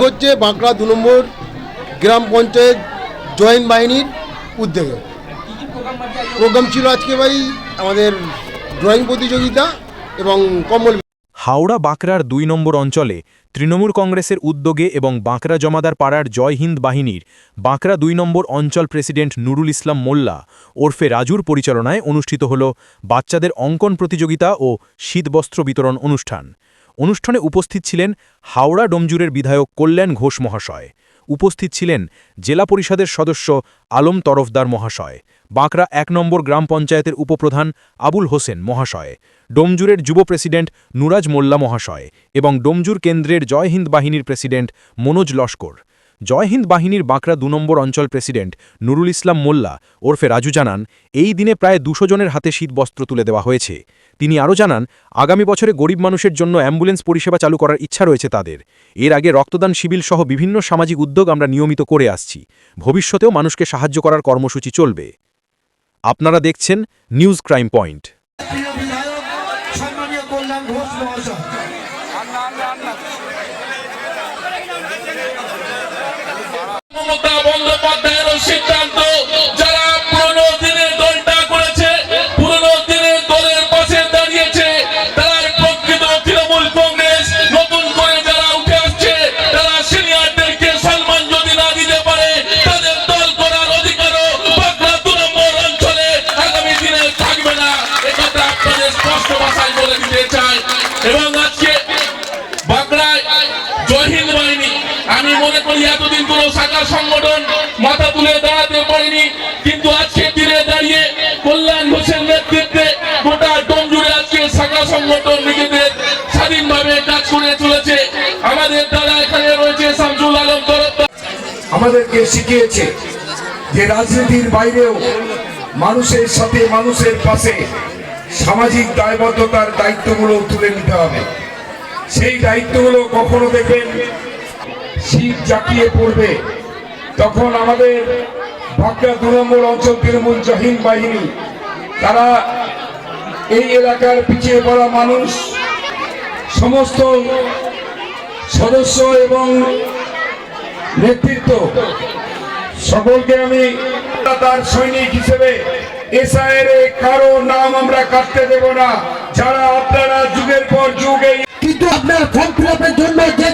হচ্ছে বাঁকড়া দু নম্বর গ্রাম পঞ্চায়েত জয়েন্ট বাহিনীর উদ্যোগে। প্রোগ্রাম ছিল আজকে ভাই আমাদের ড্রয়িং প্রতিযোগিতা এবং কম্বল হাওড়া বাঁকড়ার দুই নম্বর অঞ্চলে তৃণমূল কংগ্রেসের উদ্যোগে এবং বাঁকড়া জমাদার পাড়ার জয় হিন্দ বাহিনীর বাঁকড়া দুই নম্বর অঞ্চল প্রেসিডেন্ট নুরুল ইসলাম মোল্লা ওরফে রাজুর পরিচালনায় অনুষ্ঠিত হল বাচ্চাদের অঙ্কন প্রতিযোগিতা ও শীতবস্ত্র বিতরণ অনুষ্ঠান। অনুষ্ঠানে উপস্থিত ছিলেন হাওড়া ডোমজুরের বিধায়ক কল্যাণ ঘোষ মহাশয়। উপস্থিত ছিলেন জেলা পরিষদের সদস্য আলম তরফদার মহাশয়, বাঁকড়া এক নম্বর গ্রাম পঞ্চায়েতের উপপ্রধান আবুল হোসেন মহাশয়, ডোমজুরের যুব প্রেসিডেন্ট নুরাজ মোল্লা মহাশয় এবং ডোমজুর কেন্দ্রের জয় হিন্দ বাহিনীর প্রেসিডেন্ট মনোজ লস্কর। জয় হিন্দ বাহিনীর বাঁকড়া দু নম্বর অঞ্চল প্রেসিডেন্ট নুরুল ইসলাম মোল্লা ওরফে রাজু জানান, এই দিনে প্রায় দুশো জনের হাতে শীতবস্ত্র তুলে দেওয়া হয়েছে। তিনি আরও জানান, আগামী বছরে গরিব মানুষের জন্য অ্যাম্বুলেন্স পরিষেবা চালু করার ইচ্ছা রয়েছে তাদের। এর আগে রক্তদান শিবির সহ বিভিন্ন সামাজিক উদ্যোগ আমরা নিয়মিত করে আসছি। ভবিষ্যতেও মানুষকে সাহায্য করার কর্মসূচি চলবে। আপনারা দেখছেন নিউজ ক্রাইম পয়েন্ট। প্রিয় বিধায়ক সংগঠন মাথা তুলে দাঁড়াতে পারেনি। কিন্তু আজকে দিনে দাঁড়িয়ে কল্যাণ ঘোষের নেতৃত্বে গোটা ডোমজুড়ে আজকে শাখা সংগঠন নিজেদের স্বাধীনভাবে কাজ করে চলেছে। আমাদের দ্বারা এখানে রয়েছে শামসুল আলম আমাদেরকে শিখিয়েছে যে রাজনীতির বাইরেও মানুষের সাথে মানুষের পাশে সামাজিক দায়বদ্ধতার দায়িত্বগুলো তুলে নিতে হবে। সেই দায়িত্বগুলো কখনো দেখবেন শীত জাকিয়ে পড়বে। তখন আমাদের দু নম্বর অঞ্চল তৃণমূল জহিন বাহিনী, তারা এই এলাকার পিছিয়ে পড়া মানুষ, সমস্ত সদস্য এবং নেতৃত্ব, সকলকে আমি তার সৈনিক হিসেবে এসআইয়ের কারও নাম আমরা কাটতে দেব না। যারা আপনারা যুগের পর যুগ কিন্তু আপনার ফর্ম ফিল জন্য যে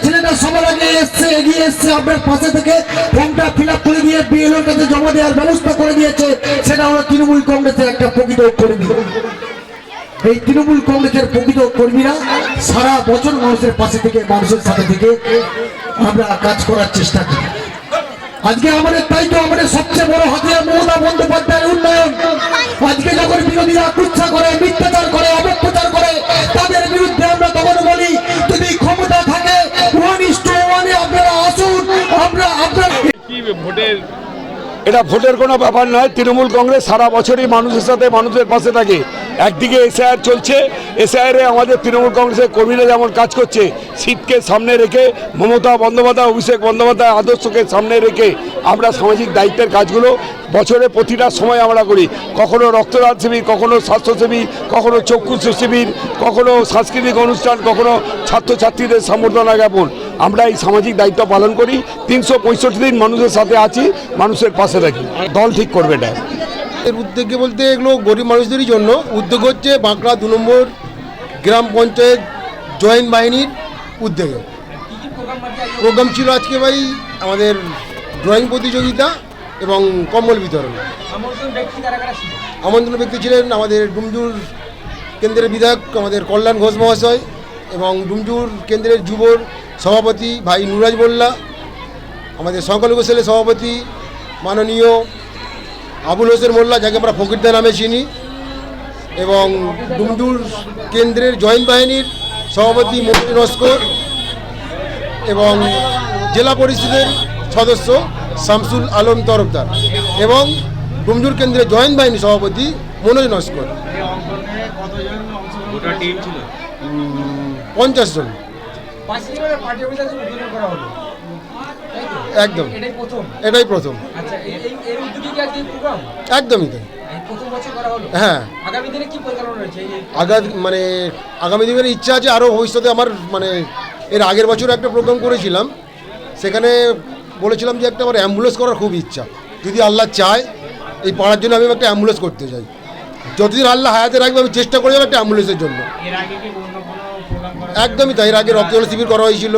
এগিয়ে এসছে, আপনার পাশে থেকে ফর্মটা ফিল করে দিয়ে কাছে জমা দেওয়ার ব্যবস্থা করে দিয়েছে। সেটা আমরা তৃণমূল কংগ্রেসের একটা প্রকৃত এই তৃণমূল কংগ্রেসের প্রকৃত কর্মীরা সারা বছর মানুষের পাশে থেকে, মানুষের সাথে থেকে আমরা কাজ করার চেষ্টা করি। আজকে আমাদের, তাই তো আমাদের সবচেয়ে বড় হাতিয়ার মমতা বন্দ্যোপাধ্যায়ের উন্নয়ন। আজকে যখন বিরোধীরা কুচ্ছা করে, মিথ্যাচার করে, অপপ্রচার করে, তাদের বিরুদ্ধে আমরা তখন বলি এটা ভোটের কোনো ব্যাপার নয়। তৃণমূল কংগ্রেস সারা বছরই মানুষের সাথে মানুষের পাশে থাকে। একদিকে এসআইআর চলছে, এসআইআরে আমাদের তৃণমূল কংগ্রেসের কর্মীরা যেমন কাজ করছে শীতকে সামনে রেখে মমতা বন্দ্যোপাধ্যায়, অভিষেক বন্দ্যোপাধ্যায় আদর্শকে সামনে রেখে আমরা সামাজিক দায়িত্বের কাজগুলো বছরে প্রতিটা সময় আমরা করি। কখনো রক্তদান শিবির, কখনো স্বাস্থ্যসেবী কখনো চক্ষু শিবির, কখনো সাংস্কৃতিক অনুষ্ঠান, কখনো ছাত্রছাত্রীদের সম্বর্ধনা জ্ঞাপন। আমরা এই সামাজিক দায়িত্ব পালন করি। তিনশো পঁয়ষট্টি দিন মানুষের সাথে আছি, মানুষের পাশে থাকি। দল ঠিক করবে এটা। এর উদ্যোগে বলতে এগুলো গরিব মানুষদেরই জন্য। উদ্যোগ হচ্ছে বাঁকড়া দু নম্বর গ্রাম পঞ্চায়েত জয়েন্ট বাহিনীর উদ্যোগে। প্রোগ্রাম ছিল আজকে ভাই আমাদের ড্রয়িং প্রতিযোগিতা এবং কম্বল বিতরণ। আমন্ত্রণ ব্যক্তি ছিলেন আমাদের ডুমজুর কেন্দ্রের বিধায়ক আমাদের কল্যাণ ঘোষ মহাশয়। এবং ডুমজুর কেন্দ্রের যুবর সভাপতি ভাই নুরাজ মোল্লা, আমাদের সংখ্যালঘু সেলের সভাপতি মাননীয় আবুল হোসেন মোল্লা, যাকে আমরা ফকিরদা নামে চিনি, এবং ডুমডুর কেন্দ্রের জয়েন্ট বাহিনীর সভাপতি মন্ত্রী নস্কর এবং জেলা পরিষদের সদস্য শামসুল আলম তরফদার এবং ডুমজুর কেন্দ্রের জয়েন্ট বাহিনী সভাপতি মনোজ নস্কর। পঞ্চাশ জন। একদম। এটাই প্রথম। একদমই তাই। হ্যাঁ। আগামী মানে আগামী দিনের ইচ্ছা আছে আরও ভবিষ্যতে আমার মানে এর আগের বছর একটা প্রোগ্রাম করেছিলাম। সেখানে বলেছিলাম যে একটা আমার অ্যাম্বুলেন্স করার খুব ইচ্ছা। যদি আল্লাহ চায় এই পাড়ার জন্য আমি একটা অ্যাম্বুলেন্স করতে চাই। যতদিন আল্লাহ হায়াতে রাখবে আমি চেষ্টা করে যাব একটা অ্যাম্বুলেন্সের জন্য। এর আগে কি অন্য কোনো প্রোগ্রাম করা একদমই তাই এর আগে রক্তদান শিবির করা হয়েছিল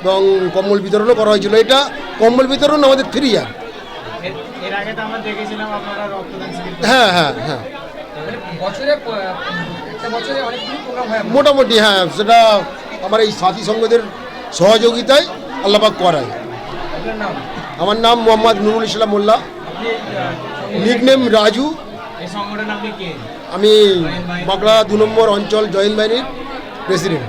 এবং কম্বল বিতরণও করা হয়েছিল। এটা কম্বল বিতরণ আমাদের থ্রি ইয়ার এর- এর আগে তো আমরা দেখেছিলাম আপনারা রক্তদান শিবির করেন। হ্যাঁ হ্যাঁ হ্যাঁ। মোটামুটি হ্যাঁ সেটা আমার এই সাথী সঙ্গদের সহযোগিতায় আল্লাপাক করায়। আমার নাম মোহাম্মদ নুরুল ইসলাম মোল্লা। নিকনেম রাজু। আমি বাঁকড়া দু নম্বর অঞ্চল জয়েন্ট বাহিনীর প্রেসিডেন্ট।